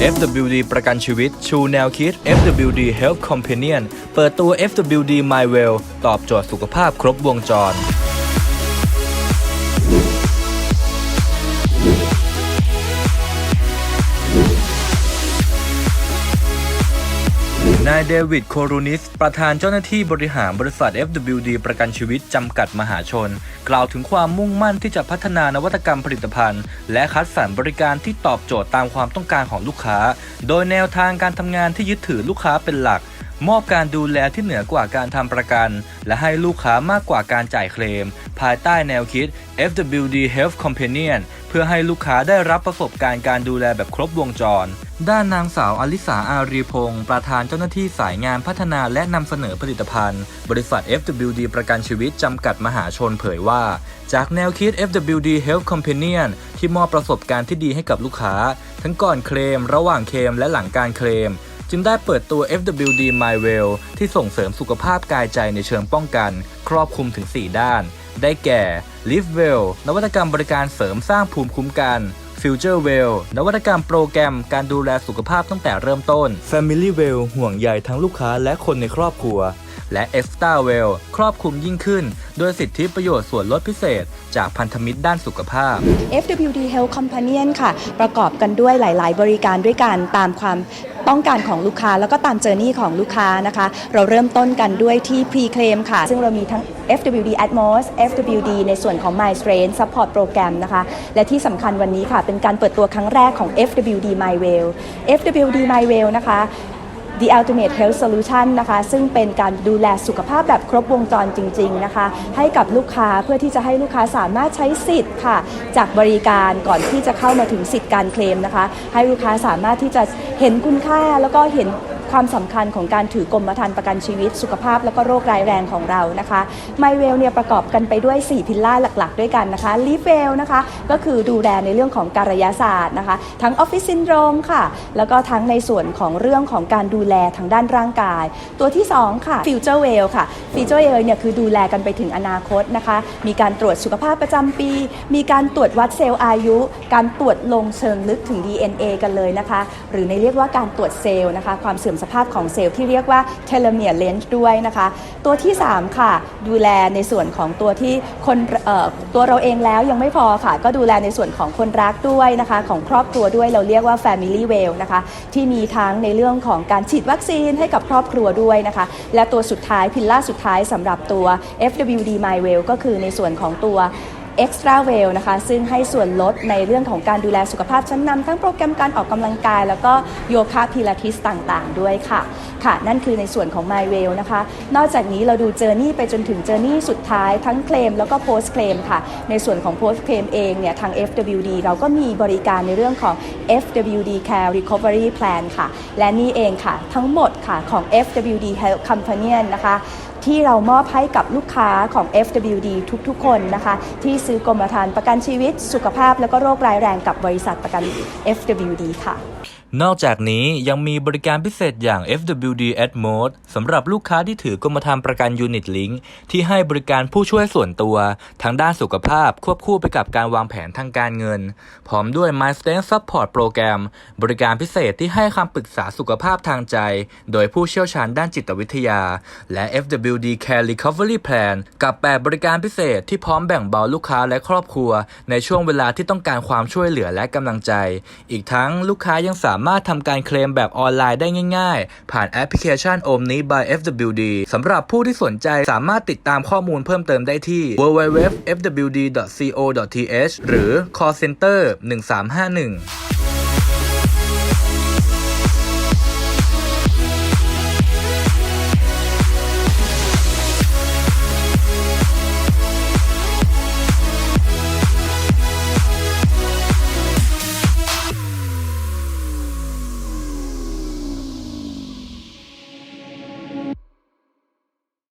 FWD ประกันชีวิต ชูแนวคิด FWD Health Companion เปิดตัว FWD MyWell ตอบโจทย์สุขภาพครบวงจร นายเดวิดโครูนิส ประธานเจ้าหน้าที่บริหารบริษัท FWD ประกันชีวิต จำกัดมหาชน กล่าวถึงความมุ่งมั่นที่จะพัฒนานวัตกรรมผลิตภัณฑ์ และคัดสรรบริการที่ตอบโจทย์ตามความต้องการของลูกค้า โดยแนวทางการทำงานที่ยึดถือลูกค้าเป็นหลัก มอบการดูแลที่เหนือกว่าการทำประกัน และให้ลูกค้ามากกว่าการจ่ายเคลม ภายใต้แนวคิด FWD Health Companion เพื่อให้ลูกค้าได้รับประสบการณ์การดูแลแบบครบวงจร ด้านนางสาวอลิสาอารีพงศ์ประธานเจ้าหน้าที่สายงานพัฒนาและนำเสนอผลิตภัณฑ์ บริษัท FWD ประกันชีวิตจำกัดมหาชนเผยว่า จากแนวคิด FWD Health Companion ที่มอบประสบการณ์ที่ดีให้กับลูกค้า ทั้งก่อนเคลม ระหว่างเคลม และหลังการเคลม จึงได้เปิดตัว FWD MyWell ที่ส่งเสริมสุขภาพกายใจในเชิงป้องกัน ครอบคลุมถึง 4 ด้าน ได้แก่ Live Well นวัตกรรมบริการเสริมสร้างภูมิคุ้มกัน Future Well นวัตกรรมโปรแกรมการดูแลสุขภาพตั้งแต่เริ่มต้น Family Well ห่วงใยทั้งลูกค้าและคนในครอบครัว และ Extra Well ครอบคลุมยิ่งขึ้นด้วยสิทธิประโยชน์ส่วนลดพิเศษ จากพันธมิตรด้านสุขภาพ FWD Health Companion ค่ะ ประกอบกันด้วยหลาย ๆ บริการด้วยกันตามความ ต้องการของลูกค้าแล้วก็ตามเจอร์นี่ของลูกค้านะคะ เราเริ่มต้นกันด้วยที่ Pre-Claim ค่ะ ซึ่งเรามีทั้ง FWD Atmos FWD ในส่วนของ My Strain Support Program นะคะ และที่สำคัญวันนี้ค่ะ เป็นการเปิดตัวครั้งแรกของ FWD MyWell FWD MyWell นะคะ The Ultimate Health Solution นะคะ ซึ่งเป็นการดูแลสุขภาพแบบครบวงจรจริง ๆ นะคะ ให้กับลูกค้าเพื่อที่จะให้ลูกค้าสามารถใช้สิทธิ์ค่ะ จากบริการก่อนที่จะเข้ามาถึงสิทธิ์การเคลมนะคะ ให้ลูกค้าสามารถที่จะเห็นคุณค่าแล้วก็เห็น ความสำคัญของการถือกรมธรรม์ประกันชีวิต สุขภาพแล้วก็โรคร้ายแรงของเรานะคะไมเวลเนี่ยประกอบกันไปด้วย 4 พิลล่าหลัก ๆ ด้วยกันนะคะลีฟเวลนะคะก็คือดูแลในเรื่องของการยศาสตร์นะคะ ทั้งออฟฟิศซินโดรมค่ะ แล้วก็ทั้งในส่วนของเรื่องของการดูแลทางด้านร่างกาย ตัวที่ 2 ค่ะฟิวเจอร์เวลค่ะฟิวเจอร์เวลเนี่ยคือดูแลกันไปถึงอนาคตนะคะ มีการตรวจสุขภาพประจำปี มีการตรวจวัดเซลล์อายุ การตรวจลงเชิงลึกถึง DNA กันเลยนะคะ หรือในเรียกว่าการตรวจเซลล์นะคะ ความเสื่อมสภาพของเซลล์ที่เรียกว่าเทเลเมียร์เลนส์ด้วยนะคะ ตัวที่ 3 ค่ะ ดูแลในส่วนของตัวที่คนตัวเราเองแล้วยังไม่พอค่ะ ก็ดูแลในส่วนของคนรักด้วยนะคะ ของครอบครัวด้วยเราเรียกว่า Family Well นะคะ ที่มีทั้งในเรื่องของการฉีดวัคซีนให้กับครอบครัวด้วยนะคะ และตัวสุดท้ายพิลล่าสุดท้ายสำหรับตัว FWD MyWell ก็คือในส่วนของตัว Extra Well นะคะ ซึ่งให้ส่วนลดในเรื่องของการดูแลสุขภาพชั้นนำทั้งโปรแกรมการออกกำลังกาย แล้วก็โยคะพิลาทิสต่างๆ ด้วยค่ะ ค่ะ นั่นคือในส่วนของ My Well นะคะ นอกจากนี้เราดูเจอร์นี่ไปจนถึงเจอร์นี่สุดท้ายทั้งเคลมแล้วก็ post claim ค่ะ ในส่วนของ post claim เองเนี่ยทาง FWD เราก็มีบริการในเรื่องของ FWD Care Recovery Plan ค่ะ และนี่เองค่ะ ทั้งหมดค่ะของ FWD Health Companion นะคะ ที่เรามอบให้กับลูกค้าของ FWD ทุกๆ คนนะคะ ที่ซื้อกรมธรรม์ประกันชีวิต สุขภาพ และก็โรคร้ายแรงกับบริษัทประกัน FWD ค่ะ นอกจากนี้ยังมีบริการพิเศษอย่าง FWD Ad Mode สำหรับลูกค้าที่ถือกรมธรรม์ประกัน Unit Link ที่ให้บริการผู้ช่วยส่วนตัว ทางด้านสุขภาพควบคู่ไปกับการวางแผนทางการเงิน พร้อมด้วย My Stand Support Program บริการพิเศษที่ให้คำปรึกษาสุขภาพทางใจ โดยผู้เชี่ยวชาญด้านจิตวิทยา และ FWD Care Recovery Plan กับแปบริการพิเศษที่พร้อมแบ่งเบาลูกค้าและครอบครัว ในช่วงเวลาที่ต้องการความช่วยเหลือและกำลังใจ อีกทั้งลูกค้ายังสามามารถทำการเคลมแบบออนไลน์ได้ง่ายๆ ผ่านแอปพลิเคชัน Omni by FWD สำหรับผู้ที่สนใจสามารถติดตามข้อมูลเพิ่มเติมได้ที่ www.fwd.co.th หรือ call center 1351